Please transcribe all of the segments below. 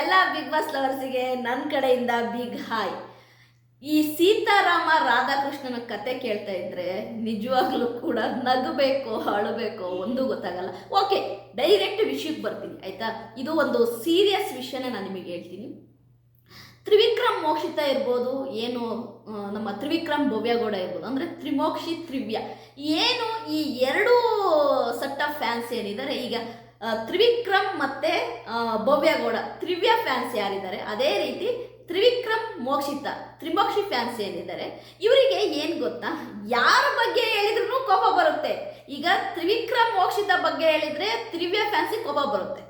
ಎಲ್ಲ big boss ಲವರ್ಸಿಗೆ ನನ್ನ ಕಡೆಯಿಂದ ಬಿಗ್ ಹಾಯ್ ಈ ಸೀತಾರಾಮ ರಾಧಾಕೃಷ್ಣನ ಕತೆ ಕೇಳ್ತಾ ಇದ್ರೆ ನಿಜವಾಗ್ಲೂ ಕೂಡ ನಗಬೇಕು, ಅಳಬೇಕು, ಒಂದು ಗೊತ್ತಾಗಲ್ಲ. ಓಕೆ ಡೈರೆಕ್ಟ್ ವಿಷಯಕ್ಕೆ ಬರ್ತೀನಿ, ಆಯ್ತಾ? ಇದು ಒಂದು ಸೀರಿಯಸ್ ವಿಷಯನೇ ನಾನು ನಿಮಗೆ ಹೇಳ್ತೀನಿ. ತ್ರಿವಿಕ್ರಮ್ ಮೋಕ್ಷಿತ ಇರ್ಬೋದು, ಏನು ನಮ್ಮ ತ್ರಿವಿಕ್ರಮ್ ಭವ್ಯಗೌಡ ಇರ್ಬೋದು, ಅಂದರೆ ತ್ರಿಮೋಕ್ಷಿ ತ್ರಿವ್ಯ. ಏನು ಈ ಎರಡೂ ಸೆಟ್ ಆಫ್ ಫ್ಯಾನ್ಸ್ ಏನಿದ್ದಾರೆ ಈಗ ತ್ರಿವಿಕ್ರಮ್ ಮತ್ತೆ ಭವ್ಯ ಭವ್ಯಗೌಡ ತ್ರಿವ್ಯ ಫ್ಯಾನ್ಸ್ ಯಾರಿದ್ದಾರೆ? ಅದೇ ರೀತಿ ತ್ರಿವಿಕ್ರಮ್ ಮೋಕ್ಷಿತ, ತ್ರಿಮೋಕ್ಷಿ ಫ್ಯಾನ್ಸ್ ಏನಿದ್ದಾರೆ? ಇವರಿಗೆ ಏನು ಗೊತ್ತಾ? ಯಾರ ಬಗ್ಗೆ ಹೇಳಿದ್ರು ಕೋಪ ಬರುತ್ತೆ. ಈಗ ತ್ರಿವಿಕ್ರಮ್ ಮೋಕ್ಷಿತ ಬಗ್ಗೆ ಹೇಳಿದ್ರೆ ತ್ರಿವ್ಯ ಫ್ಯಾನ್ಸಿಗೆ ಕೋಪ ಬರುತ್ತೆ.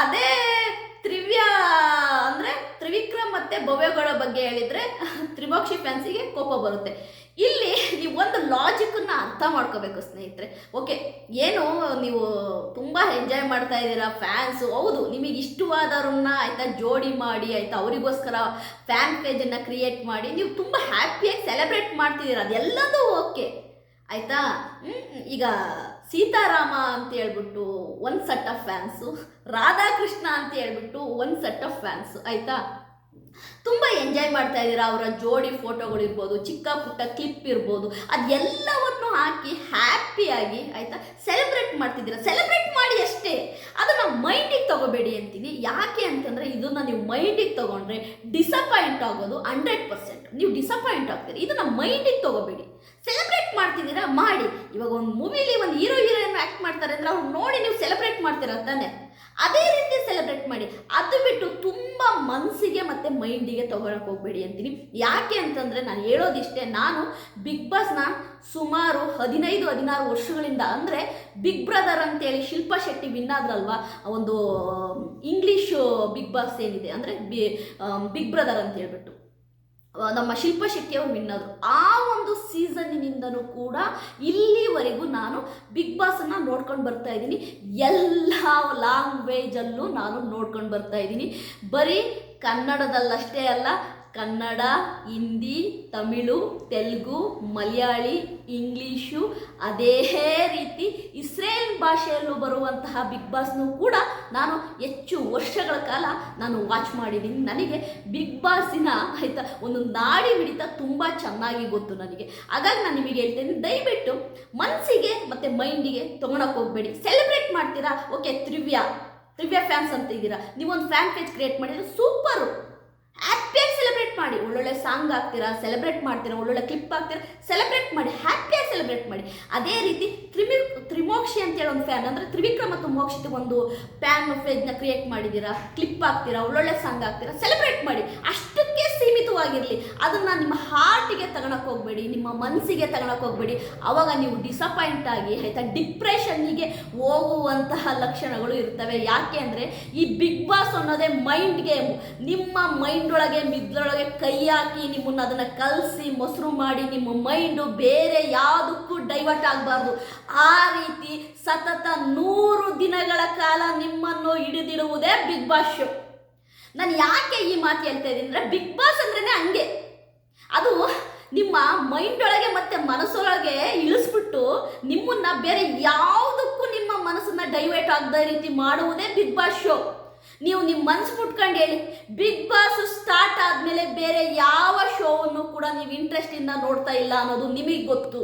ಅದೇ ತ್ರಿವ್ಯ ಅಂದರೆ ತ್ರಿವಿಕ್ರಮ್ ಮತ್ತೆ ಭವ್ಯಗೌಡ ಬಗ್ಗೆ ಹೇಳಿದ್ರೆ ತ್ರಿಮೋಕ್ಷಿ ಫ್ಯಾನ್ಸಿಗೆ ಕೋಪ ಬರುತ್ತೆ. ಇಲ್ಲಿ ನೀವು ಒಂದು ಲಾಜಿಕನ್ನ ಅರ್ಥ ಮಾಡ್ಕೋಬೇಕು ಸ್ನೇಹಿತರೆ. ಓಕೆ ಏನು ನೀವು ತುಂಬ ಎಂಜಾಯ್ ಮಾಡ್ತಾ ಇದ್ದೀರಾ ಫ್ಯಾನ್ಸು ಹೌದು, ನಿಮಗೆ ಇಷ್ಟವಾದವ್ರನ್ನ ಆಯಿತಾ ಜೋಡಿ ಮಾಡಿ, ಆಯಿತಾ ಅವರಿಗೋಸ್ಕರ ಫ್ಯಾನ್ ಪೇಜನ್ನು ಕ್ರಿಯೇಟ್ ಮಾಡಿ, ನೀವು ತುಂಬ ಹ್ಯಾಪಿಯಾಗಿ ಸೆಲೆಬ್ರೇಟ್ ಮಾಡ್ತಿದ್ದೀರಾ, ಅದೆಲ್ಲದೂ ಓಕೆ ಆಯಿತಾ? ಈಗ ಸೀತಾರಾಮ ಅಂತ ಹೇಳ್ಬಿಟ್ಟು ಒಂದು ಸೆಟ್ ಆಫ್ ಫ್ಯಾನ್ಸು ರಾಧಾಕೃಷ್ಣ ಅಂತ ಹೇಳ್ಬಿಟ್ಟು ಒಂದು ಸೆಟ್ ಆಫ್ ಫ್ಯಾನ್ಸು ಆಯ್ತಾ? ತುಂಬ ಎಂಜಾಯ್ ಮಾಡ್ತಾ ಇದ್ದೀರಾ? ಅವರ ಜೋಡಿ ಫೋಟೋಗಳಿರ್ಬೋದು ಚಿಕ್ಕ ಪುಟ್ಟ ಕ್ಲಿಪ್ ಇರ್ಬೋದು. ಅದೆಲ್ಲವನ್ನು ಹಾಕಿ ಹ್ಯಾಪಿಯಾಗಿ ಆಯಿತಾ? ಸೆಲೆಬ್ರೇಟ್ ಮಾಡ್ತಿದ್ದೀರಾ? ಸೆಲೆಬ್ರೇಟ್ ಮಾಡಿ ಅಷ್ಟೇ. ಅದನ್ನು ಮೈಂಡಿಗೆ ತಗೋಬೇಡಿ ಅಂತೀನಿ. ಯಾಕೆ ಅಂತಂದರೆ ಇದನ್ನು ನೀವು ಮೈಂಡಿಗೆ ತಗೊಂಡ್ರೆ ಡಿಸಪಾಯಿಂಟ್ ಆಗೋದು ಹಂಡ್ರೆಡ್ ಪರ್ಸೆಂಟ್ ನೀವು ಡಿಸಪಾಯಿಂಟ್ ಆಗ್ತೀರಿ. ಇದನ್ನು ಮೈಂಡಿಗೆ ತಗೋಬೇಡಿ. ಸೆಲೆಬ್ರೇಟ್ ಮಾಡ್ತಿದ್ದೀರಾ? ಮಾಡಿ. ಇವಾಗ ಒಂದು ಮೂವಿಲಿ ಒಂದು ಹೀರೋ ಹೀರೋಯಿನ್ ಆ್ಯಕ್ಟ್ ಮಾಡ್ತಾರೆ ಅಂದರೆ ಅವ್ರು ನೋಡಿ ನೀವು ಸೆಲೆಬ್ರೇಟ್ ಮಾಡ್ತೀರಾ ತಾನೆ ಅದೇ ರೀತಿ ಸೆಲೆಬ್ರೇಟ್ ಮಾಡಿ. ಅದು ಬಿಟ್ಟು ತುಂಬ ಮನಸ್ಸಿಗೆ ಮತ್ತು ಮೈಂಡಿಗೆ ತಗೊಳಕ್ಕೆ ಹೋಗ್ಬೇಡಿ ಅಂತೀನಿ. ಯಾಕೆ ಅಂತಂದರೆ ನಾನು ಹೇಳೋದಿಷ್ಟೇ, ನಾನು ಬಿಗ್ ಬಾಸ್ನ ಸುಮಾರು ಹದಿನೈದು, ಹದಿನಾರು ವರ್ಷಗಳಿಂದ ಅಂದರೆ ಬಿಗ್ ಬ್ರದರ್ ಅಂತೇಳಿ ಶಿಲ್ಪಾ ಶೆಟ್ಟಿ ವಿನ್ ಆದ್ರಲ್ವಾ? ಒಂದು ಇಂಗ್ಲೀಷು ಬಿಗ್ ಬಾಸ್ ಏನಿದೆ ಅಂದರೆ, ಬಿ ಬಿಗ್ ಬ್ರದರ್ ಅಂತ ಹೇಳ್ಬಿಟ್ಟು. ನಮ್ಮ ಶಿಲ್ಪ ಶೆಟ್ಟಿ ಅವರು ಆ ಒಂದು ಸೀಸನ್ನಿನಿಂದನೂ ಕೂಡ ಇಲ್ಲಿವರೆಗೂ ನಾನು ಬಿಗ್ ಬಾಸನ್ನು ನೋಡ್ಕೊಂಡು ಬರ್ತಾ ಇದ್ದೀನಿ. ಎಲ್ಲ ಲ್ಯಾಂಗ್ವೇಜಲ್ಲೂ ನಾನು ನೋಡ್ಕೊಂಡು ಬರ್ತಾ ಇದ್ದೀನಿ. ಬರೀ ಕನ್ನಡದಲ್ಲಷ್ಟೇ ಅಲ್ಲ ಕನ್ನಡ, ಹಿಂದಿ, ತಮಿಳು, ತೆಲುಗು, ಮಲಯಾಳಿ, ಇಂಗ್ಲೀಷು, ಅದೇ ರೀತಿ ಇಸ್ರೇಲ್ ಭಾಷೆಯಲ್ಲೂ ಬರುವಂತಹ ಬಿಗ್ ಬಾಸ್ನು ಕೂಡ ನಾನು ಹೆಚ್ಚು ವರ್ಷಗಳ ಕಾಲ ನಾನು ವಾಚ್ ಮಾಡಿದ್ದೀನಿ. ನನಗೆ ಬಿಗ್ ಬಾಸಿನ ಆಯಿತಾ ಒಂದು ನಾಡಿ ಮಿಡಿತ ತುಂಬ ಚೆನ್ನಾಗಿ ಗೊತ್ತು ನನಗೆ. ಹಾಗಾಗಿ ನಾನು ನಿಮಗೆ ಹೇಳ್ತೇನೆ, ದಯವಿಟ್ಟು ಮನಸ್ಸಿಗೆ ಮತ್ತು ಮೈಂಡಿಗೆ ತೊಗೊಳಕ್ಕೆ ಹೋಗಬೇಡಿ. ಸೆಲೆಬ್ರೇಟ್ ಮಾಡ್ತೀರಾ? ಓಕೆ, ತ್ರಿವ್ಯ. ತ್ರಿವ್ಯ ಫ್ಯಾನ್ಸ್ ಅಂತ ಇದ್ದೀರಾ. ನೀವೊಂದು ಫ್ಯಾನ್ ಪೇಜ್ ಕ್ರಿಯೇಟ್ ಮಾಡಿದ್ರೆ ಸೂಪರು. ಹ್ಯಾಪಿಯಾಗಿ ಸೆಲೆಬ್ರೇಟ್ ಮಾಡಿ, ಒಳ್ಳೊಳ್ಳೆ ಸಾಂಗ್ ಹಾಕ್ತೀರಾ ಸೆಲೆಬ್ರೇಟ್ ಮಾಡ್ತೀರಾ, ಒಳ್ಳೊಳ್ಳೆ ಕ್ಲಿಪ್ ಆಗ್ತೀರಾ ಸೆಲೆಬ್ರೇಟ್ ಮಾಡಿ ಹ್ಯಾಪಿಯಾಗಿ ಸೆಲೆಬ್ರೇಟ್ ಮಾಡಿ. ಅದೇ ರೀತಿ ತ್ರಿಮಿ, ತ್ರಿಮೋಕ್ಷಿ ಅಂತೇಳಿ ಒಂದು ಫ್ಯಾನ್ ಅಂದರೆ ತ್ರಿವಿಕ್ರಮ ಮತ್ತು ಮೋಕ್ಷಿತ ಒಂದು ಫ್ಯಾನ್ ಪೇಜ್ನ ಕ್ರಿಯೇಟ್ ಮಾಡಿದ್ದೀರಾ ಕ್ಲಿಪ್ ಆಗ್ತೀರಾ ಒಳ್ಳೊಳ್ಳೆ ಸಾಂಗ್ ಹಾಕ್ತೀರಾ ಸೆಲೆಬ್ರೇಟ್ ಮಾಡಿ. ಅಷ್ಟಕ್ಕೆ ಸೀಮಿತವಾಗಿರಲಿ. ಅದನ್ನು ನಿಮ್ಮ ಹಾರ್ಟಿಗೆ ತಗೊಳಕ್ಕೆ ಹೋಗಬೇಡಿ, ನಿಮ್ಮ ಮನಸ್ಸಿಗೆ ತಗೊಳಕ್ಕೆ ಹೋಗಬೇಡಿ. ಆವಾಗ ನೀವು ಡಿಸಪಾಯಿಂಟ್ ಆಗಿ, ಆಯಿತಾ ಡಿಪ್ರೆಷನ್ನಿಗೆ ಹೋಗುವಂತಹ ಲಕ್ಷಣಗಳು ಇರ್ತವೆ. ಯಾಕೆ ಅಂದರೆ, ಈ ಬಿಗ್ ಬಾಸ್ ಅನ್ನೋದೇ ಮೈಂಡ್ ಗೇಮು ನಿಮ್ಮ ಮೈಂಡ್ ಒಳಗೆ, ಮಿದ್ಲೊಳಗೆ ಕೈ ಹಾಕಿ ನಿಮ್ಮನ್ನು ಅದನ್ನು ಕಲಸಿ, ಮೊಸರು ಮಾಡಿ ನಿಮ್ಮ ಮೈಂಡು ಬೇರೆ ಯಾವುದಕ್ಕೂ ಡೈವರ್ಟ್ ಆಗಬಾರ್ದು. ಆ ರೀತಿ ಸತತ ನೂರು ದಿನಗಳ ಕಾಲ ನಿಮ್ಮನ್ನು ಹಿಡಿದಿಡುವುದೇ ಬಿಗ್ ಬಾಸ್ ಶೋ ನಾನು ಯಾಕೆ ಈ ಮಾತು ಹೇಳ್ತಾ ಇದ್ದೀನಿ ಅಂದರೆ ಬಿಗ್ ಬಾಸ್ ಅಂದ್ರೆ ಹಂಗೆ. ಅದು ನಿಮ್ಮ ಮೈಂಡ್ ಒಳಗೆ ಮತ್ತೆ ಮನಸ್ಸೊಳಗೆ ಇಳಿಸ್ಬಿಟ್ಟು ನಿಮ್ಮನ್ನ ಬೇರೆ ಯಾವುದಕ್ಕೂ ನಿಮ್ಮ ಮನಸ್ಸನ್ನ ಡೈವರ್ಟ್ ಆಗದ ರೀತಿ ಮಾಡುವುದೇ ಬಿಗ್ ಬಾಸ್ ಶೋ ನೀವು ನಿಮ್ಮ ಮನಸ್ಸು ಮುಟ್ಕೊಂಡು ಹೇಳಿ, ಬಿಗ್ ಬಾಸ್ ಸ್ಟಾರ್ಟ್ ಆದಮೇಲೆ ಬೇರೆ ಯಾವ ಶೋವನ್ನು ಕೂಡ ನೀವು ಇಂಟ್ರೆಸ್ಟಿಂದ ನೋಡ್ತಾ ಇಲ್ಲ ಅನ್ನೋದು ನಿಮಗೆ ಗೊತ್ತು.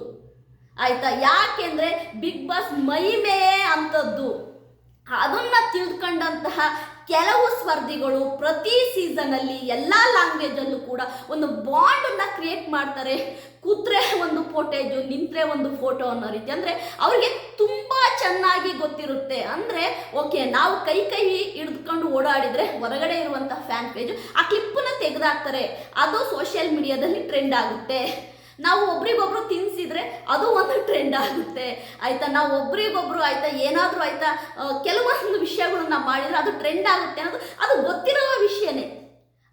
ಆಯ್ತಾ? ಯಾಕೆಂದ್ರೆ ಬಿಗ್ ಬಾಸ್ ಮಹಿಮೆಯೇ ಅಂಥದ್ದು ಅದನ್ನ ತಿಳ್ಕೊಂಡಂತಹ ಕೆಲವು ಸ್ಪರ್ಧಿಗಳು ಪ್ರತಿ ಸೀಸನಲ್ಲಿ ಎಲ್ಲ ಲ್ಯಾಂಗ್ವೇಜಲ್ಲೂ ಕೂಡ ಒಂದು ಬಾಂಡನ್ನು ಕ್ರಿಯೇಟ್ ಮಾಡ್ತಾರೆ. ಕೂತ್ರೆ ಒಂದು ಫೋಟೇಜು ನಿಂತ್ರೆ ಒಂದು ಫೋಟೋ ಅನ್ನೋ ರೀತಿ. ಅಂದರೆ ಅವ್ರಿಗೆ ತುಂಬ ಚೆನ್ನಾಗಿ ಗೊತ್ತಿರುತ್ತೆ. ಅಂದರೆ ಓಕೆ ನಾವು ಕೈ ಕೈ ಹಿಡಿದುಕೊಂಡು ಓಡಾಡಿದರೆ ಹೊರಗಡೆ ಇರುವಂಥ ಫ್ಯಾನ್ ಪೇಜು ಆ ಕ್ಲಿಪ್ಪನ್ನು ತೆಗೆದಾಕ್ತಾರೆ. ಅದು ಸೋಷಿಯಲ್ ಮೀಡಿಯಾದಲ್ಲಿ ಟ್ರೆಂಡ್ ಆಗುತ್ತೆ. ನಾವು ಒಬ್ರಿಗೊಬ್ರು ತಿನ್ಸಿದ್ರೆ ಅದು ಒಂದು ಟ್ರೆಂಡ್ ಆಗುತ್ತೆ. ಆಯ್ತಾ? ನಾವು ಒಬ್ರಿಗೊಬ್ರು ಆಯ್ತಾ, ಏನಾದರೂ ಆಯ್ತಾ ಕೆಲವೊಂದು ವಿಷಯಗಳನ್ನ ಮಾಡಿದ್ರೆ ಅದು ಟ್ರೆಂಡ್ ಆಗುತ್ತೆ ಅನ್ನೋದು ಅದು ಗೊತ್ತಿರುವ ವಿಷಯನೇ.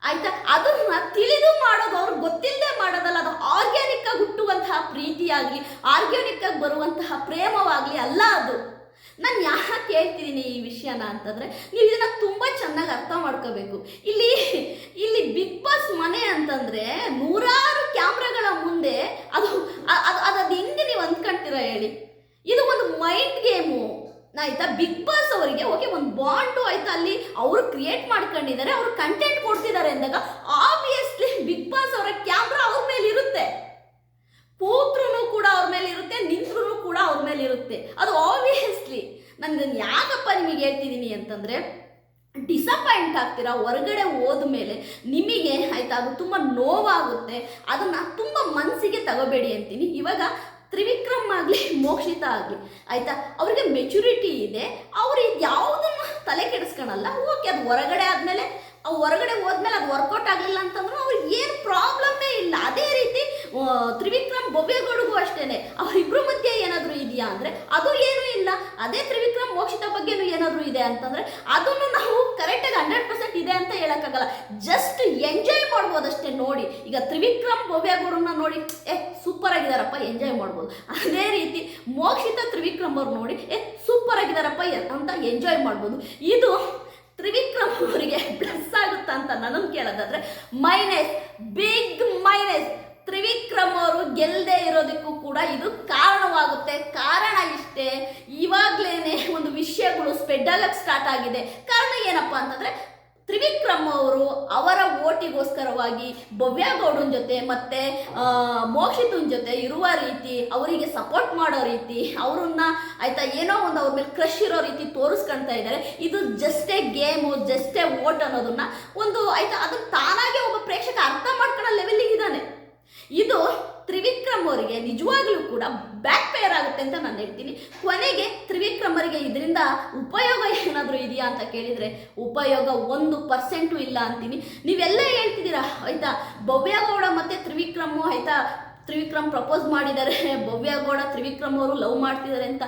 ಆಯ್ತಾ? ಅದನ್ನ ತಿಳಿದು ಮಾಡೋದು ಅವ್ರಿಗೆ ಗೊತ್ತಿಲ್ಲದೆ ಮಾಡೋದಲ್ಲ, ಅದು ಆರ್ಗ್ಯಾನಿಕ್ ಆಗಿ ಹುಟ್ಟುವಂತಹ ಪ್ರೀತಿಯಾಗಲಿ ಆರ್ಗ್ಯಾನಿಕ್ ಆಗಿ ಬರುವಂತಹ ಪ್ರೇಮವಾಗಲಿ ಅಲ್ಲ ಅದು. ನಾನು ಯಾಕೆ ಹೇಳ್ತಿದ್ದೀನಿ ಈ ವಿಷಯನ ಅಂತಂದರೆ, ನೀವು ಇದನ್ನ ತುಂಬ ಚೆನ್ನಾಗಿ ಅರ್ಥ ಮಾಡ್ಕೋಬೇಕು. ಇಲ್ಲಿ ಇಲ್ಲಿ ಬಿಗ್ ಬಾಸ್ ಮನೆ ಅಂತಂದರೆ ನೂರಾರು ಕ್ಯಾಮ್ರಾಗಳ ಮುಂದೆ ಅದು ಅ- ಅದು ಅದು ಅದು ಹೆಂಗೆ ನೀವು ಅಂದ್ಕೊಂತೀರ ಹೇಳಿ ಇದು ಒಂದು ಮೈಂಡ್ ಗೇಮು ಆಯ್ತಾ? ಬಿಗ್ ಬಾಸ್ ಅವರಿಗೆ ಓಕೆ ಒಂದು ಬಾಂಡು ಆಯ್ತಾ ಅಲ್ಲಿ? ಅವರು ಕ್ರಿಯೇಟ್ ಮಾಡ್ಕೊಂಡಿದ್ದಾರೆ, ಅವರು ಕಂಟೆಂಟ್ ಕೊಡ್ತಿದ್ದಾರೆ ಅಂದಾಗ ಆಬ್ವಿಯಸ್ಲಿ ಬಿಗ್ ಬಾಸ್ ಅವರ ಕ್ಯಾಮ್ರಾ ಅವ್ರ ಮೇಲೆ ಇರುತ್ತೆ ಕೂತ್ರೂ ಕೂಡ ಅವ್ರ ಮೇಲೆ ಇರುತ್ತೆ ನಿಂತ್ರೂ ಕೂಡ ಅವ್ರ ಮೇಲೆ ಇರುತ್ತೆ ಅದು ಆಬ್ವಿಯಸ್ಲಿ ನಾನು ಯಾಕಪ್ಪ ನಿಮಗೆ ಹೇಳ್ತಿದ್ದೀನಿ ಅಂತಂದರೆ ಡಿಸಪಾಯಿಂಟ್ ಆಗ್ತೀರಾ, ಹೊರಗಡೆ ಹೋದ್ಮೇಲೆ ನಿಮಗೆ, ಆಯ್ತಾ, ಅದು ತುಂಬ ನೋವಾಗುತ್ತೆ, ಅದನ್ನು ತುಂಬ ಮನಸ್ಸಿಗೆ ತಗೋಬೇಡಿ ಅಂತೀನಿ. ಇವಾಗ ತ್ರಿವಿಕ್ರಮ್ ಆಗಲಿ, ಮೋಕ್ಷಿತ ಆಗಲಿ, ಆಯಿತಾ? ಅವರಿಗೆ ಮೆಚುರಿಟಿ ಇದೆ. ಅವರು ಯಾವುದನ್ನು ತಲೆ ಕೆಡಿಸ್ಕೊಳಲ್ಲ. ಓಕೆ, ಅದು ಹೊರಗಡೆ ಆದಮೇಲೆ ಹೊರಗಡೆ ಹೋದ್ಮೇಲೆ ಅದು ವರ್ಕೌಟ್ ಆಗಲಿಲ್ಲ ಅಂತಂದ್ರೆ ಅವ್ರಿಗೆ ಏನು ಪ್ರಾಬ್ಲಮ್ಮೇ ಇಲ್ಲ. ಅದೇ ರೀತಿ ತ್ರಿವಿಕ್ರಮ್ ಬೊಬ್ಬೇಗೌಡಗೂ ಅಷ್ಟೇನೆ. ಅವರಿಬ್ರು ಮಧ್ಯೆ ಏನಾದರೂ ಇದೆಯಾ ಅಂದರೆ, ಅದು ಏನೂ ಇಲ್ಲ. ಅದೇ ತ್ರಿವಿಕ್ರಮ್ ಮೋಕ್ಷಿತ ಬಗ್ಗೆನೂ ಏನಾದರೂ ಇದೆ ಅಂತಂದರೆ, ಅದನ್ನು ನಾವು ಕರೆಕ್ಟಾಗಿ ಹಂಡ್ರೆಡ್ ಪರ್ಸೆಂಟ್ ಇದೆ ಅಂತ ಹೇಳೋಕ್ಕಾಗಲ್ಲ. ಜಸ್ಟ್ ಎಂಜಾಯ್ ಮಾಡ್ಬೋದಷ್ಟೇ ನೋಡಿ. ಈಗ ತ್ರಿವಿಕ್ರಮ್ ಬೊಬ್ಬೇಗೌಡನ್ನ ನೋಡಿ ಏ ಸೂಪರ್ ಆಗಿದಾರಪ್ಪ ಎಂಜಾಯ್ ಮಾಡ್ಬೋದು. ಅದೇ ರೀತಿ ಮೋಕ್ಷಿತ ತ್ರಿವಿಕ್ರಮ್ ಅವ್ರು ನೋಡಿ ಏ ಸೂಪರ್ ಆಗಿದಾರಪ್ಪ ಅಂತ ಎಂಜಾಯ್ ಮಾಡ್ಬೋದು. ಇದು ತ್ರಿವಿಕ್ರಮ್ ಅವರಿಗೆ ಪ್ಲಸ್ ಆಗುತ್ತಾ ಅಂತ ನನ್ನ ಕೇಳೋದಾದ್ರೆ ಮೈನಸ್ ಬಿಗ್ ಮೈನಸ್ ತ್ರಿವಿಕ್ರಮ್ ಅವರು ಗೆಲ್ಲದೆ ಇರೋದಕ್ಕೂ ಕೂಡ ಇದು ಕಾರಣವಾಗುತ್ತೆ. ಕಾರಣ ಇಷ್ಟೇ. ಇವಾಗ್ಲೇನೆ ಒಂದು ವಿಷಯಗಳು ಸ್ಪ್ರೆಡ್ ಆಗಕ್ಕೆ ಸ್ಟಾರ್ಟ್ ಆಗಿದೆ. ಕಾರಣ ಏನಪ್ಪಾ ಅಂತಂದ್ರೆ, ತ್ರಿವಿಕ್ರಮ್ ಅವರು ಅವರ ಓಟಿಗೋಸ್ಕರವಾಗಿ ಭವ್ಯಗೌಡನ ಜೊತೆ ಮತ್ತೆ ಮೋಕ್ಷಿತನ ಜೊತೆ ಇರುವ ರೀತಿ, ಅವರಿಗೆ ಸಪೋರ್ಟ್ ಮಾಡೋ ರೀತಿ, ಅವ್ರನ್ನ ಆಯ್ತಾ ಏನೋ ಒಂದು ಅವ್ರ ಮೇಲೆ ಕ್ರಶ್ ಇರೋ ರೀತಿ ತೋರಿಸ್ಕೊಳ್ತಾ ಇದ್ದಾರೆ. ಇದು ಜಸ್ಟೇ ಗೇಮು, ಜಸ್ಟೇ ಓಟ್ ಅನ್ನೋದನ್ನ ಒಂದು ಆಯ್ತಾ ಅದನ್ನ ತಾನಾಗೆ ಒಬ್ಬ ಪ್ರೇಕ್ಷಕ ಅರ್ಥ ಮಾಡ್ಕೊಳ್ಳೋ ಲೆವೆಲ್ಲಿಗೆ ಇದ್ದಾನೆ. ಇದು ತ್ರಿವಿಕ್ರಮ್ ಅವರಿಗೆ ನಿಜವಾಗ್ಲೂ ಕೂಡ ಬ್ಯಾಕ್ ಫೇರ್ ಆಗುತ್ತೆ ಅಂತ ನಾನು ಹೇಳ್ತೀನಿ. ಕೊನೆಗೆ ತ್ರಿವಿಕ್ರಮ್ ಅವರಿಗೆ ಇದರಿಂದ ಉಪಯೋಗ ಏನಾದರೂ ಇದೆಯಾ ಅಂತ ಕೇಳಿದರೆ ಉಪಯೋಗ ಒಂದು ಪರ್ಸೆಂಟು ಇಲ್ಲ ಅಂತೀನಿ. ನೀವೆಲ್ಲ ಹೇಳ್ತಿದ್ದೀರಾ, ಆಯ್ತಾ? ಭವ್ಯಗೌಡ ಮತ್ತು ತ್ರಿವಿಕ್ರಮು, ಆಯ್ತಾ? ತ್ರಿವಿಕ್ರಮ್ ಪ್ರಪೋಸ್ ಮಾಡಿದ್ದಾರೆ ಭವ್ಯಗೌಡ ತ್ರಿವಿಕ್ರಮ್ ಅವರು ಲವ್ ಮಾಡ್ತಿದ್ದಾರೆ ಅಂತ.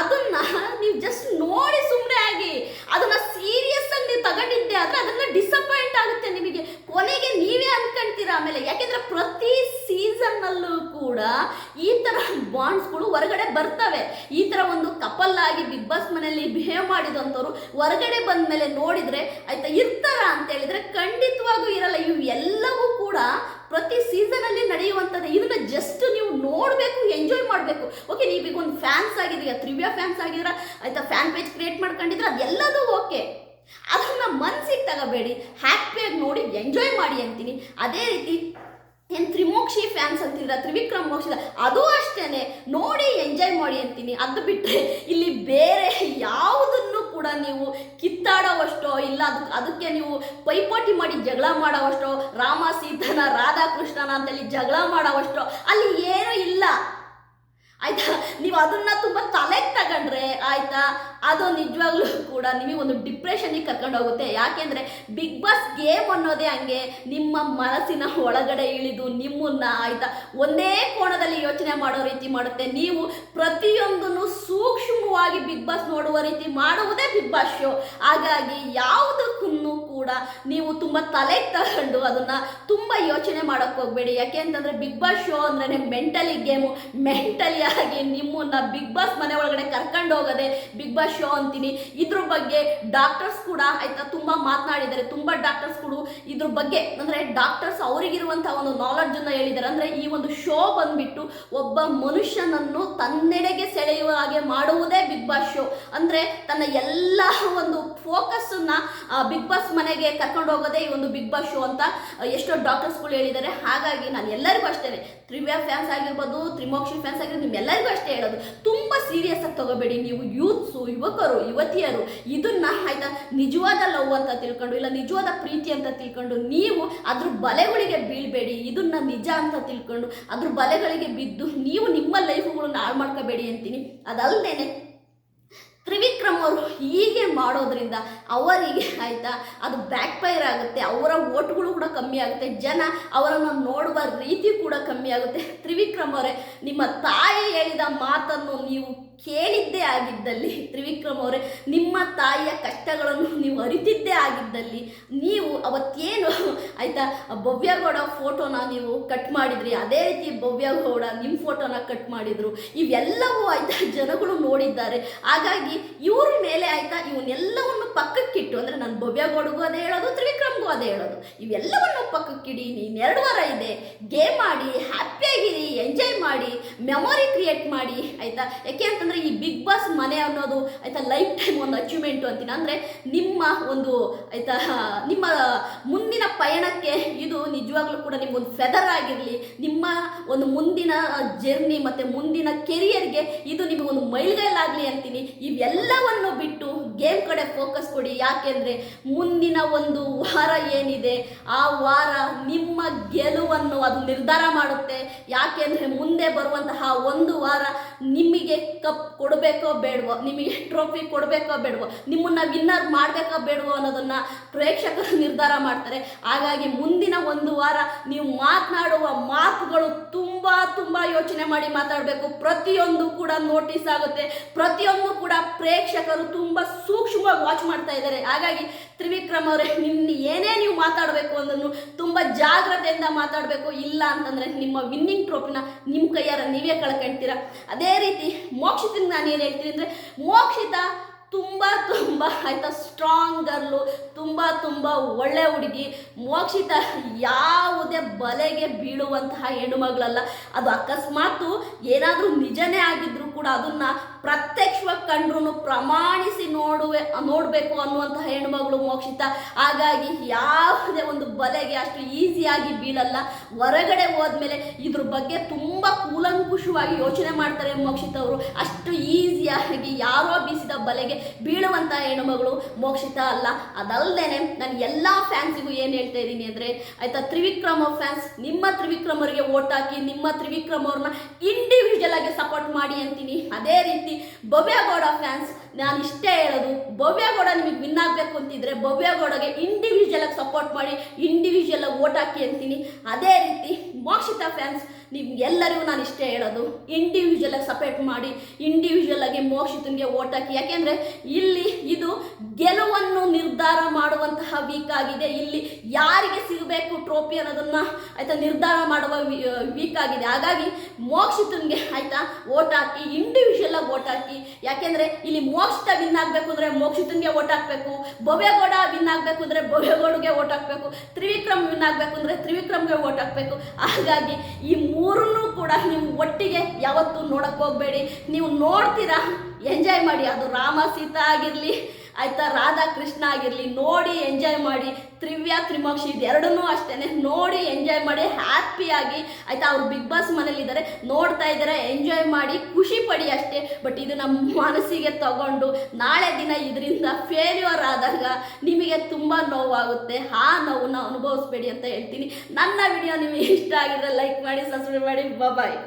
ಅದನ್ನ ನೀವು ಜಸ್ಟ್ ನೋಡಿ ಸುಮ್ಮನೆ ಆಗಿ, ಅದನ್ನ ಸೀರಿಯಸ್ ಆಗಿ ನೀವು ತಗೊಂಡಿದ್ದೆ ಆದರೆ ಅದನ್ನ ಡಿಸಪಾಯಿಂಟ್ ಆಗುತ್ತೆ ನಿಮಗೆ. ಕೊನೆಗೆ ನೀವೇ ಅನ್ಕೊಂತೀರಾ ಆಮೇಲೆ. ಯಾಕೆಂದ್ರೆ ಪ್ರತಿ ಸೀಸನ್ನಲ್ಲೂ ಕೂಡ ಈ ಥರ ಬಾಂಡ್ಸ್ಗಳು ಹೊರಗಡೆ ಬರ್ತವೆ. ಈ ಥರ ಒಂದು ಕಪಲ್ ಆಗಿ ಬಿಗ್ ಬಾಸ್ ಮನೆಯಲ್ಲಿ ಬಿಹೇವ್ ಮಾಡಿದಂಥವ್ರು ಹೊರಗಡೆ ಬಂದ ಮೇಲೆ ನೋಡಿದ್ರೆ ಆಯ್ತಾ ಇರ್ತಾರ ಅಂತ ಹೇಳಿದ್ರೆ ಖಂಡಿತವಾಗೂ ಇರಲ್ಲ. ಇವು ಎಲ್ಲವೂ ಕೂಡ ಪ್ರತಿ ಸೀಸನಲ್ಲಿ ನಡೆಯುವಂಥದ್ದು. ಇದನ್ನ ಜಸ್ಟ್ ನೀವು ನೋಡಬೇಕು ಎಂಜಾಯ್ ಮಾಡಬೇಕು. ಓಕೆ ನೀವೀಗ ಒಂದು ಫ್ಯಾನ್ಸ್ ಆಗಿದ್ದೀರಾ ತ್ರಿವ್ಯ ಫ್ಯಾನ್ಸ್ ಆಗಿದ್ದೀರಾ, ಆಯ್ತಾ ಫ್ಯಾನ್ ಪೇಜ್ ಕ್ರಿಯೇಟ್ ಮಾಡ್ಕೊಂಡಿದ್ರ ಅದೆಲ್ಲದೂ ಓಕೆ ಅದನ್ನ ಮನಸ್ಸಿಗೆ ತಗೋಬೇಡಿ ಹ್ಯಾಪಿಯಾಗಿ ನೋಡಿ ಎಂಜಾಯ್ ಮಾಡಿ ಅಂತೀನಿ. ಅದೇ ರೀತಿ, ಏನು ತ್ರಿಮೋಕ್ಷಿ ಫ್ಯಾನ್ಸ್ ಅಂತಿದ್ರ ತ್ರಿವಿಕ್ರಮ್ ಮೋಕ್ಷ ಅದು ಅಷ್ಟೇನೆ. ನೋಡಿ ಎಂಜಾಯ್ ಮಾಡಿ ಅಂತೀನಿ. ಅದು ಬಿಟ್ಟರೆ ಇಲ್ಲಿ ಬೇರೆ ಯಾವುದನ್ನು ಕೂಡ ನೀವು ಕಿತ್ತಾಡೋವಷ್ಟೋ, ಇಲ್ಲ ಅದಕ್ಕೆ ಅದಕ್ಕೆ ನೀವು ಪೈಪೋಟಿ ಮಾಡಿ ಜಗಳ ಮಾಡೋವಷ್ಟೋ, ರಾಮ, ಸೀತನ, ರಾಧಾಕೃಷ್ಣನ ಅಂತೇಳಿ ಜಗಳ ಮಾಡೋವಷ್ಟೋ, ಅಲ್ಲಿ ಏನೂ ಇಲ್ಲ. ಆಯ್ತಾ? ನೀವು ಅದನ್ನ ತುಂಬಾ ತಲೆಗೆ ತಗೊಂಡ್ರೆ ಆಯ್ತಾ? ಅದು ನಿಜವಾಗ್ಲೂ ಕೂಡ ನಿಮಗೆ ಒಂದು ಡಿಪ್ರೆಷನ್ಗೆ ಕರ್ಕೊಂಡು ಹೋಗುತ್ತೆ. ಯಾಕೆಂದ್ರೆ ಬಿಗ್ ಬಾಸ್ ಗೇಮ್ ಅನ್ನೋದೇ ಹಂಗೆ ನಿಮ್ಮ ಮನಸ್ಸಿನ ಒಳಗಡೆ ಇಳಿದು ನಿಮ್ಮನ್ನ ಆಯ್ತಾ? ಒಂದೇ ಕೋಣದಲ್ಲಿ ಯೋಚನೆ ಮಾಡೋ ರೀತಿ ಮಾಡುತ್ತೆ. ನೀವು ಪ್ರತಿಯೊಂದನ್ನು ಸೂಕ್ಷ್ಮವಾಗಿ ಬಿಗ್ ಬಾಸ್ ನೋಡುವ ರೀತಿ ಮಾಡುವುದೇ ಬಿಗ್ ಬಾಸ್ ಶೋ ಹಾಗಾಗಿ ಯಾವುದಕ್ಕೂ ಕೂಡ ನೀವು ತುಂಬ ತಲೆಗೆ ತಗೊಂಡು ಅದನ್ನ ತುಂಬ ಯೋಚನೆ ಮಾಡಕ್ ಹೋಗ್ಬೇಡಿ. ಯಾಕೆ ಅಂತಂದ್ರೆ ಬಿಗ್ ಬಾಸ್ ಶೋ ಅಂದ್ರೆ ಮೆಂಟಲಿ ಗೇಮು ಮೆಂಟಲಿ ಆಗಿ ನಿಮ್ಮನ್ನ ಬಿಗ್ ಬಾಸ್ ಮನೆ ಒಳಗಡೆ ಕರ್ಕೊಂಡು ಹೋಗೋದೆ ಬಿಗ್ ಬಾಸ್ ಶೋ ಅಂತೀನಿ. ಇದ್ರ ಬಗ್ಗೆ ಡಾಕ್ಟರ್ಸ್ ಕೂಡ ಆಯ್ತಾ ತುಂಬಾ ಮಾತನಾಡಿದ್ದಾರೆ. ತುಂಬಾ ಕೂಡ ಇದ್ರ ಬಗ್ಗೆ ಅಂದ್ರೆ ಡಾಕ್ಟರ್ಸ್ ಅವರಿಗಿರುವಂತಹ ಒಂದು ನಾಲೆಡ್ಜ್ ಅನ್ನ ಹೇಳಿದ್ದಾರೆ. ಅಂದ್ರೆ ಈ ಒಂದು ಶೋ ಬಂದ್ಬಿಟ್ಟು ಒಬ್ಬ ಮನುಷ್ಯನನ್ನು ತನ್ನೆಡೆಗೆ ಸೆಳೆಯುವ ಹಾಗೆ ಮಾಡುವುದೇ ಬಿಗ್ ಬಾಸ್ ಶೋ ಅಂದ್ರೆ ತನ್ನ ಎಲ್ಲ ಒಂದು ಫೋಕಸ್ ಅನ್ನ ಬಿಗ್ ಬಾಸ್ ಮನೆಗೆ ಕರ್ಕೊಂಡು ಹೋಗೋದೇ ಈ ಒಂದು ಬಿಗ್ ಬಾಸ್ ಶೋ ಅಂತ ಎಷ್ಟೋ ಡಾಕ್ಟರ್ಸ್ಗಳು ಹೇಳಿದ್ದಾರೆ. ಹಾಗಾಗಿ ನಾನು ಎಲ್ಲರಿಗೂ ಅಷ್ಟೇ ತ್ರಿವ್ಯ ಫ್ಯಾನ್ಸ್ ಆಗಿರ್ಬೋದು, ತ್ರಿಮೋಕ್ಷಿ ಫ್ಯಾನ್ಸ್ ಆಗಿರ್ಬೋದು, ನಿಮ್ಮೆಲ್ಲರಿಗೂ ಅಷ್ಟೇ ಹೇಳೋದು. ತುಂಬ ಸೀರಿಯಸ್ ಆಗಿ ತಗೋಬೇಡಿ. ನೀವು ಯೂತ್ಸು ಯುವಕರು, ಯುವತಿಯರು, ಇದನ್ನ ಆಯ್ತಾ ನಿಜವಾದ ಲವ್ ಅಂತ ತಿಳ್ಕೊಂಡು, ಇಲ್ಲ ನಿಜವಾದ ಪ್ರೀತಿ ಅಂತ ತಿಳ್ಕೊಂಡು, ನೀವು ಅದ್ರ ಬಲೆಗಳಿಗೆ ಬೀಳ್ಬೇಡಿ. ಇದನ್ನ ನಿಜ ಅಂತ ತಿಳ್ಕೊಂಡು, ಅದ್ರ ಬಲೆಗಳಿಗೆ ಬಿದ್ದು ನೀವು ನಿಮ್ಮ ಲೈಫ್ಗಳನ್ನ ಹಾಳು ಮಾಡ್ಕೋಬೇಡಿ ಅಂತೀನಿ. ಅದಲ್ಲದೇನೆ ತ್ರಿವಿಕ್ರಮ್ ಅವರು ಹೀಗೆ ಮಾಡೋದ್ರಿಂದ ಅವರಿಗೆ ಆಯ್ತಾ, ಅದು ಬ್ಯಾಕ್ ಫೈರ್ ಆಗುತ್ತೆ. ಅವರ ಓಟ್ಗಳು ಕೂಡ ಕಮ್ಮಿ ಆಗುತ್ತೆ. ಜನ ಅವರನ್ನು ನೋಡುವ ರೀತಿ ಕೂಡ ಕಮ್ಮಿ ಆಗುತ್ತೆ. ತ್ರಿವಿಕ್ರಮ್ ಅವರೇ, ನಿಮ್ಮ ತಾಯಿ ಹೇಳಿದ ಮಾತನ್ನು ನೀವು ಕೇಳಿದ್ದೇ ಆಗಿದ್ದಲ್ಲಿ ತ್ರಿವಿಕ್ರಮ್ ಅವರೇ, ನಿಮ್ಮ ತಾಯಿಯ ಕಷ್ಟಗಳನ್ನು ನೀವು ಅರಿತಿದ್ದೇ ಆಗಿದ್ದಲ್ಲಿ ನೀವು ಅವತ್ತೇನು ಆಯ್ತಾ ಭವ್ಯಗೌಡ ಫೋಟೋನ ನೀವು ಕಟ್ ಮಾಡಿದ್ರಿ, ಅದೇ ರೀತಿ ಭವ್ಯಗೌಡ ನಿಮ್ಮ ಫೋಟೋನ ಕಟ್ ಮಾಡಿದ್ರು, ಇವೆಲ್ಲವೂ ಆಯಿತಾ ಜನಗಳು ನೋಡಿದ್ದಾರೆ. ಹಾಗಾಗಿ ಇವ್ರ ಮೇಲೆ ಆಯ್ತಾ ಇವನ್ನೆಲ್ಲವನ್ನು ಪಕ್ಕಕ್ಕಿಟ್ಟು, ಅಂದರೆ ನಾನು ಭವ್ಯಗೌಡಗೂ ಅದೇ ಹೇಳೋದು, ತ್ರಿವಿಕ್ರಮ್ಗೂ ಅದೇ ಹೇಳೋದು, ಇವೆಲ್ಲವನ್ನು ಪಕ್ಕಕ್ಕಿಡಿ, ನೀನು ಎರಡು ವಾರ ಇದೆ, ಗೇಮ್ ಆಡಿ, ಹ್ಯಾಪಿಯಾಗಿರಿ, ಎಂಜಾಯ್ ಮಾಡಿ, ಮೆಮೊರಿ ಕ್ರಿಯೇಟ್ ಮಾಡಿ, ಆಯಿತಾ? ಯಾಕೆ ಅಂತಂದ್ರೆ ಯಾಕೆಂದ್ರೆ ಈ ಬಿಗ್ ಬಾಸ್ ಮನೆ ಅನ್ನೋದು ಆಯಿತಾ ಲೈಫ್ ಟೈಮ್ ಒಂದು ಅಚೀವ್ಮೆಂಟು ಅಂತೀನಿ. ಅಂದರೆ ನಿಮ್ಮ ಒಂದು ಆಯಿತಾ, ನಿಮ್ಮ ಮುಂದಿನ ಪಯಣಕ್ಕೆ ನಿಜವಾಗ್ಲೂ ಕೂಡ ನಿಮ್ಗೊಂದು ಫೆದರ್ ಆಗಿರಲಿ, ನಿಮ್ಮ ಒಂದು ಮುಂದಿನ ಜರ್ನಿ ಮತ್ತು ಮುಂದಿನ ಕೆರಿಯರ್ಗೆ ಇದು ನಿಮಗೊಂದು ಮೈಲ್ಗಲ್ಲಾಗಲಿ ಅಂತೀನಿ. ಇವೆಲ್ಲವನ್ನು ಬಿಟ್ಟು ಗೇಮ್ ಕಡೆ ಫೋಕಸ್ ಕೊಡಿ. ಯಾಕೆಂದರೆ ಮುಂದಿನ ಒಂದು ವಾರ ಏನಿದೆ, ಆ ವಾರ ನಿಮ್ಮ ಗೆಲುವನ್ನು ಅದು ನಿರ್ಧಾರ ಮಾಡುತ್ತೆ. ಯಾಕೆಂದರೆ ಮುಂದೆ ಬರುವಂತಹ ಒಂದು ವಾರ ನಿಮಗೆ ಕಪ್ ಕೊಡಬೇಕೋ ಬೇಡವೋ, ನಿಮಗೆ ಟ್ರೋಫಿ ಕೊಡಬೇಕೋ ಬೇಡವೋ, ನಿಮ್ಮನ್ನು ವಿನ್ನರ್ ಮಾಡಬೇಕೋ ಬೇಡವೋ ಅನ್ನೋದನ್ನು ಪ್ರೇಕ್ಷಕರು ನಿರ್ಧಾರ ಮಾಡ್ತಾರೆ. ಹಾಗಾಗಿ ಮುಂದಿನ ಒಂದು ವಾರ ನೀವು ಮಾತನಾಡುವ ಮಾತುಗಳು ತುಂಬ ತುಂಬ ಯೋಚನೆ ಮಾಡಿ ಮಾತಾಡಬೇಕು. ಪ್ರತಿಯೊಂದು ಕೂಡ ನೋಟಿಸ್ ಆಗುತ್ತೆ. ಪ್ರತಿಯೊಂದು ಕೂಡ ಪ್ರೇಕ್ಷಕರು ತುಂಬ ಸೂಕ್ಷ್ಮವಾಗಿ ವಾಚ್ ಮಾಡ್ತಾ ಇದ್ದಾರೆ. ಹಾಗಾಗಿ ತ್ರಿವಿಕ್ರಮ್ ಅವರೇ, ನಿನ್ನ ಏನೇ ನೀವು ಮಾತಾಡಬೇಕು ಅನ್ನೋದನ್ನು ತುಂಬ ಜಾಗ್ರತೆಯಿಂದ ಮಾತಾಡಬೇಕು. ಇಲ್ಲ ಅಂತಂದರೆ ನಿಮ್ಮ ವಿನ್ನಿಂಗ್ ಟ್ರೋಫಿನ ನಿಮ್ಮ ಕೈಯಾರ ನೀವೇ ಕಳ್ಕೊಳ್ತೀರಾ ಅದೇ ರೀತಿ ಮೋಕ್ಷಿತನ ನಾನು ಏನು ಹೇಳ್ತೀನಿ ಅಂದರೆ, ಮೋಕ್ಷಿತ ತುಂಬ ತುಂಬ ಆಯಿತಾ ಸ್ಟ್ರಾಂಗ್ ಗರ್ಲು ತುಂಬ ತುಂಬ ಒಳ್ಳೆ ಹುಡುಗಿ, ಮೋಕ್ಷಿತ ಯಾವುದೇ ಬಲೆಗೆ ಬೀಳುವಂತಹ ಹೆಣ್ಣುಮಗಳಲ್ಲ. ಅದು ಅಕಸ್ಮಾತು ಏನಾದರೂ ನಿಜನೇ ಆಗಿದ್ರು ಕೂಡ ಅದನ್ನು ಪ್ರತ್ಯಕ್ಷವಾಗಿ ಕಂಡ್ರೂ ಪ್ರಮಾಣಿಸಿ ನೋಡುವೆ, ನೋಡಬೇಕು ಅನ್ನುವಂತಹ ಹೆಣ್ಮಗಳು ಮೋಕ್ಷಿತ. ಹಾಗಾಗಿ ಯಾವುದೇ ಒಂದು ಬಲೆಗೆ ಅಷ್ಟು ಈಸಿಯಾಗಿ ಬೀಳಲ್ಲ. ಹೊರಗಡೆ ಹೋದ್ಮೇಲೆ ಇದ್ರ ಬಗ್ಗೆ ತುಂಬ ಕೂಲಂಕುಷವಾಗಿ ಯೋಚನೆ ಮಾಡ್ತಾರೆ ಮೋಕ್ಷಿತ ಅವರು ಅಷ್ಟು ಈಸಿಯಾಗಿ ಯಾರೋ ಬೀಸಿದ ಬಲೆಗೆ ಬೀಳುವಂತಹ ಹೆಣ್ಮಗಳು ಮೋಕ್ಷಿತ ಅಲ್ಲ. ಅದಲ್ಲದೆ ನಾನು ಎಲ್ಲ ಫ್ಯಾನ್ಸಿಗೂ ಏನು ಹೇಳ್ತಾ ಇದ್ದೀನಿ ಅಂದರೆ, ಆಯ್ತಾ, ತ್ರಿವಿಕ್ರಮ ಫ್ಯಾನ್ಸ್ ನಿಮ್ಮ ತ್ರಿವಿಕ್ರಮ್ ಅವರಿಗೆ ಓಟ್ ಹಾಕಿ, ನಿಮ್ಮ ತ್ರಿವಿಕ್ರಮ್ ಅವ್ರನ್ನ ಇಂಡಿವಿಜುವಲ್ ಆಗಿ ಸಪೋರ್ಟ್ ಮಾಡಿ ಅಂತೀನಿ. ಅದೇ ರೀತಿ ಭವ್ಯಗೌಡ ಫ್ಯಾನ್ಸ್ ನಾನು ಇಷ್ಟೇ ಹೇಳೋದು ಭವ್ಯಗೌಡ ನಿಮಗೆ ವಿನ್ ಆಗಬೇಕು ಅಂತಿದ್ರೆ ಭವ್ಯಗೌಡಗೆ ಇಂಡಿವಿಜುವಲ್ ಆಗಿ ಸಪೋರ್ಟ್ ಮಾಡಿ ಇಂಡಿವಿಜುವಲ್ ಆಗಿ ಓಟ್ ಹಾಕಿ ಅಂತೀನಿ. ಅದೇ ರೀತಿ, ಮೋಕ್ಷಿತಾ ಫ್ಯಾನ್ಸ್ ನಿಮ್ಗೆಲ್ಲರಿಗೂ ನಾನು ಇಷ್ಟೇ ಹೇಳೋದು ಇಂಡಿವಿಜುವಲ್ ಆಗಿ ಸಪೋರ್ಟ್ ಮಾಡಿ ಇಂಡಿವಿಜುವಲ್ ಆಗಿ ಮೋಕ್ಷಿತನಿಗೆ ಓಟ್ ಹಾಕಿ. ಯಾಕೆಂದರೆ ಇಲ್ಲಿ ಇದು ಗೆಲುವನ್ನು ನಿರ್ಧಾರ ಮಾಡುವಂತಹ ವೀಕ್ ಆಗಿದೆ. ಇಲ್ಲಿ ಯಾರಿಗೆ ಸಿಗಬೇಕು ಟ್ರೋಫಿ ಅನ್ನೋದನ್ನ ಆಯ್ತಾ ನಿರ್ಧಾರ ಮಾಡುವ ವೀಕ್ ಆಗಿದೆ. ಹಾಗಾಗಿ ಮೋಕ್ಷಿತನಿಗೆ ಆಯ್ತಾ ಓಟ್ ಹಾಕಿ ಇಂಡಿವಿಜುವಲ್ ಆಗಿ ಓಟ್ ಹಾಕಿ. ಯಾಕೆಂದ್ರೆ ಇಲ್ಲಿ ಮೋಕ್ಷಿತ ವಿನ್ ಆಗಬೇಕು ಅಂದ್ರೆ ಮೋಕ್ಷಿತನಿಗೆ ಓಟ್ ಹಾಕಬೇಕು. ಭವ್ಯಗೌಡ ವಿನ್ ಆಗಬೇಕು ಅಂದ್ರೆ ಭವ್ಯಗೌಡಗೆ ಓಟ್ ಹಾಕಬೇಕು. ತ್ರಿವಿಕ್ರಮ್ ವಿನ್ ಆಗಬೇಕು ಅಂದ್ರೆ ತ್ರಿವಿಕ್ರಮ್ಗೆ ಓಟ್ ಹಾಕಬೇಕು. ಹಾಗಾಗಿ ಈ ಮೂರನ್ನೂ ಕೂಡ ನೀವು ಒಟ್ಟಿಗೆ ಯಾವತ್ತೂ ನೋಡಕ್ಕೆ ಹೋಗಬೇಡಿ. ನೀವು ನೋಡ್ತೀರಾ? ಎಂಜಾಯ್ ಮಾಡಿ. ಅದು ರಾಮ ಸೀತಾ ಆಗಿರಲಿ ಆಯ್ತಾ? ರಾಧಾ ಕೃಷ್ಣ ಆಗಿರಲಿ, ನೋಡಿ ಎಂಜಾಯ್ ಮಾಡಿ. ತ್ರಿವ್ಯ, ತ್ರಿಮೋಕ್ಷಿ ಇದೆರಡನ್ನೂ ಅಷ್ಟೇ ನೋಡಿ ಎಂಜಾಯ್ ಮಾಡಿ ಹ್ಯಾಪಿಯಾಗಿ ಆಯ್ತಾ? ಅವ್ರು ಬಿಗ್ ಬಾಸ್ ಮನೇಲಿದ್ದಾರೆ. ನೋಡ್ತಾ ಇದ್ದಾರೆ ಎಂಜಾಯ್ ಮಾಡಿ, ಖುಷಿ ಪಡಿ ಅಷ್ಟೇ. ಬಟ್ ಇದು ನಮ್ಮ ಮನಸ್ಸಿಗೆ ತಗೊಂಡು ನಾಳೆ ದಿನ ಇದರಿಂದ ಫೇಲ್ಯೂರ್ ಆದಾಗ ನಿಮಗೆ ತುಂಬ ನೋವಾಗುತ್ತೆ. ಆ ನೋವನ್ನ ಅನುಭವಿಸ್ಬೇಡಿ ಅಂತ ಹೇಳ್ತೀನಿ. ನನ್ನ ವಿಡಿಯೋ ನಿಮಗೆ ಇಷ್ಟ ಆಗಿದ್ರೆ ಲೈಕ್ ಮಾಡಿ ಸಬ್ಸ್ಕ್ರೈಬ್ ಮಾಡಿ. ಬಾಯ್